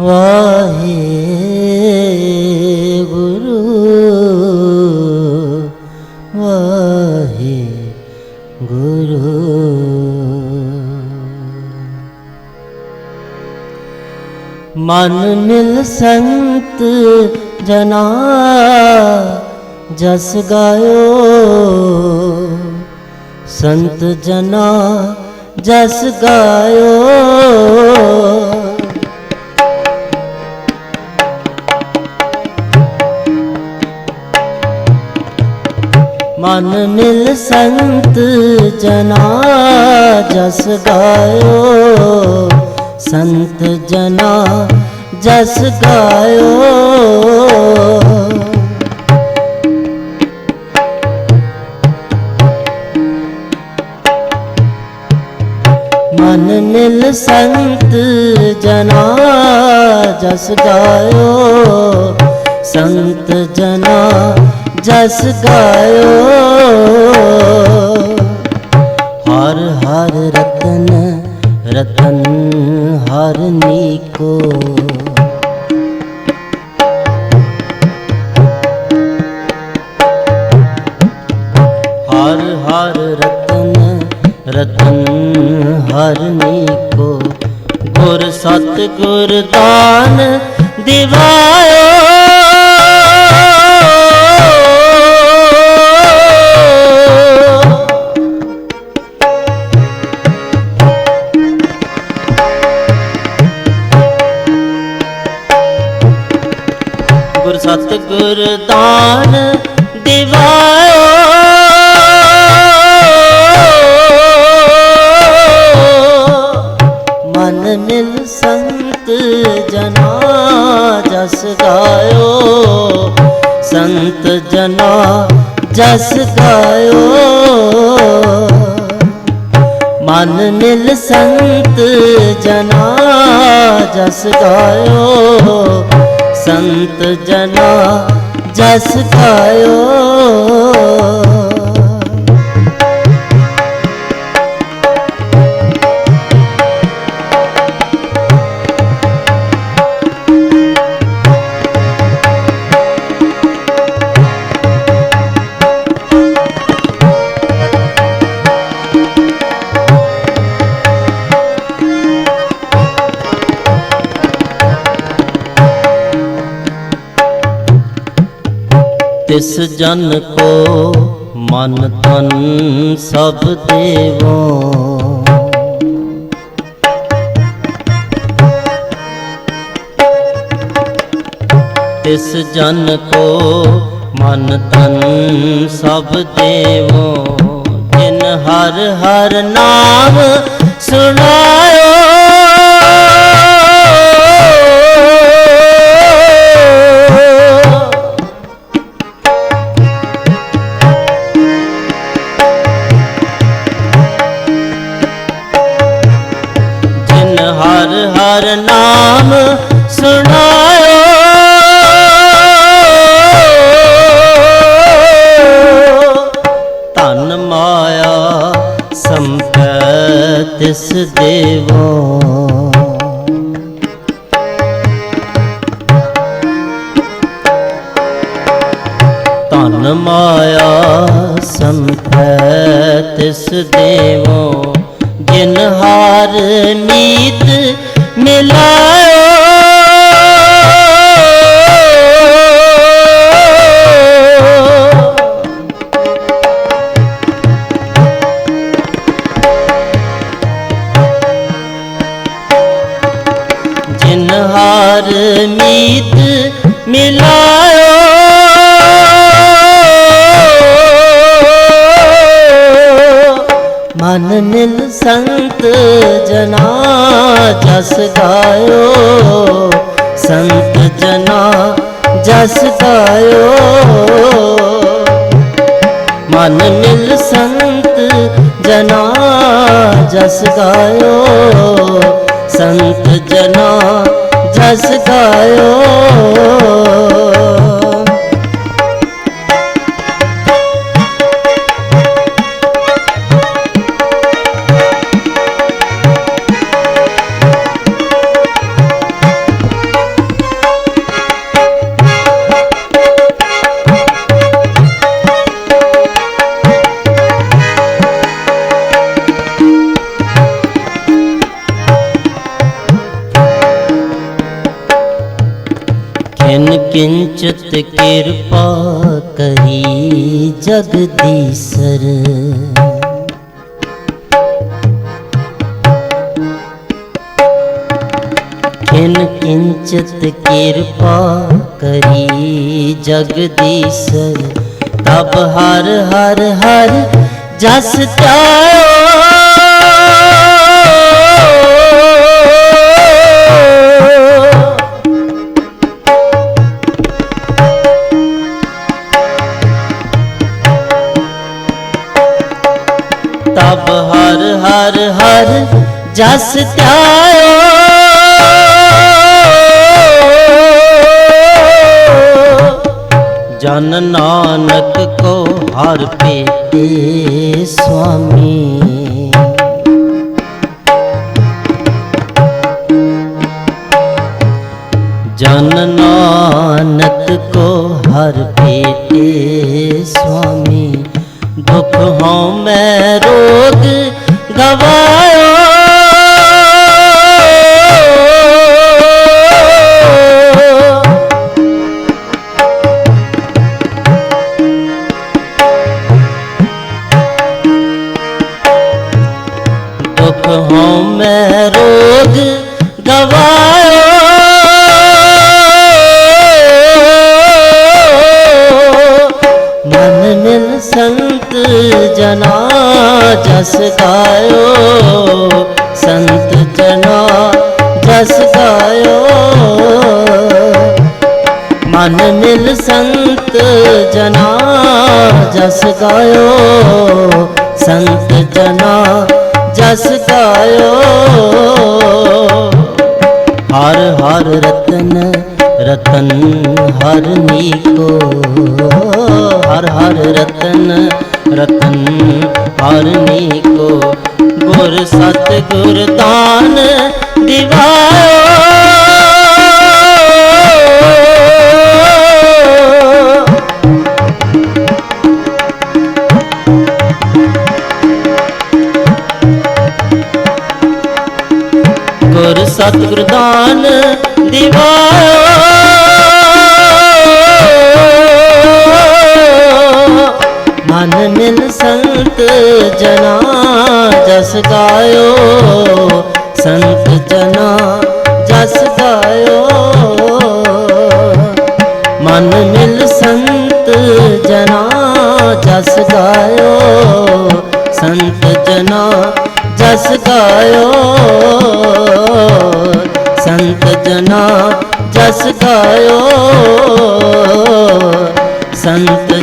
ਵਾਹਿਗੁਰੂ ਵਾਹਿਗੁਰੂ। ਮਨ ਮਿਲ ਸੰਤ ਜਨਾ ਜਸ ਗਾਇਓ। ਸੰਤ ਜਨਾ ਜਸ ਗਾਇਓ। ਮਨ ਮਿਲ ਸੰਤ ਜਨਾ ਜਸ ਗਾਇਓ, ਸੰਤ ਜਨਾ ਜਸ ਗਾਇਓ। ਮਨ ਮਿਲ ਸੰਤ ਜਨਾ ਜਸ ਗਾਇਓ, ਸੰਤ ਜਨਾ ਜਸ ਗਾਇਓ। ਹਰ ਹਰ ਰਤਨ ਰਤਨ ਹਰ ਨੀਕੋ। ਹਰ ਹਰ ਰਤਨ ਰਤਨ ਹਰ ਨੀਕੋ। ਗੁਰ ਸਤ ਗੁਰ ਦਾਨ ਦਿਵਾਇਓ। ਜਸ ਗਾਇਓ ਮਨ ਮਿਲ ਸੰਤ ਜਨਾ ਜਸ ਗਾਇਓ ਸੰਤ ਜਨਾ ਜਸ ਗਾਇਓ ਤਿਸ ਜਨ ਕੋ ਮਨ ਤਨ ਸਭ ਦੇਵੋ। ਤਿਸ ਜਨ ਕੋ ਮਨ ਤਨ ਸਭ ਦੇਵੋ। ਜਿਨ ਹਰ ਹਰ ਨਾਮ ਸੁਣਾਇਓ ਹਰ ਨਾਮ ਸੁਣਾਇਓ। ਧਨ ਮਾਇਆ ਸੰਪੈ ਤਿਸ ਦੇਵੋ। ਧਨ ਮਾਇਆ ਸੰਪੈ ਤਿਸ ਦੇਵੋ ਜਿਨ ਮਿਲਾਇਓ। ਜਿਨ ਹਾਰ ਮੀਤ ਮਿਲਾਇਓ ਸੰਤ ਜਨਾ ਜਸ ਗਾਇਓ, ਸੰਤ ਜਨਾ ਜਸ ਗਾਇਓ। ਮਨ ਮਿਲ ਸੰਤ ਜਨਾ ਜਸ ਗਾਇਓ, ਸੰਤ ਜਨਾ ਜਸ ਗਾਇਓ। ਕਿੰਚਿਤ ਕਿਰਪਾ ਕਰੀ ਜਗਦੀਸਰ ਕਿਨ ਕਿੰਚਿਤ ਕਿਰਪਾ ਕਰੀ ਜਗਦੀਸਰ ਤਬ ਹਰ ਹਰ ਹਰ ਜਸ ਧਿਆਇਓ ਜਸ ਧਿਆਇਓ। ਜਨ ਨਾਨਕ ਕੋ ਹਰ ਭੇਟੇ ਸੁਆਮੀ। ਜਨ ਨਾਨਕ ਕੋ ਹਰ ਭੇਟੇ ਸੁਆਮੀ। ਦੁਖ ਹਉ ਮੈਂ ਰੋਗ ਗਵਾ ਜਸ ਗਾਇਓ ਸੰਤ ਜਨਾ ਜਸ ਗਾਇਓ ਮਨ ਮਿਲ ਸੰਤ ਜਨਾ ਜਸ ਗਾਇਓ ਸੰਤ ਜਨਾ ਜਸ ਗਾਇਓ ਹਰ ਹਰ ਰਤਨ ਰਤਨ ਹਰ ਨੀਕੋ ਹਰ ਹਰ ਰਤਨ ਰਤਨ ਹਰ ਨੀਕੋ ਗੁਰ ਸਤ ਗੁਰ ਦਾਨ ਦਿਵਾਓ ਗੁਰ ਸਤਿਗੁਰ ਦਾਨ ਦਿਵਾਓ ਸੰਤ ਜਨਾ ਜਸ ਗਾਇਓ, ਸੰਤ ਜਨਾ ਜਸ ਗਾਇਓ। ਮਨ ਮਿਲ ਸੰਤ ਜਨਾ ਜਸ ਗਾਇਓ, ਸੰਤ ਜਨਾ ਜਸ ਗਾਇਓ। ਸੰਤ ਜਨਾ ਜਸ ਗਾਇਓ, ਸੰਤ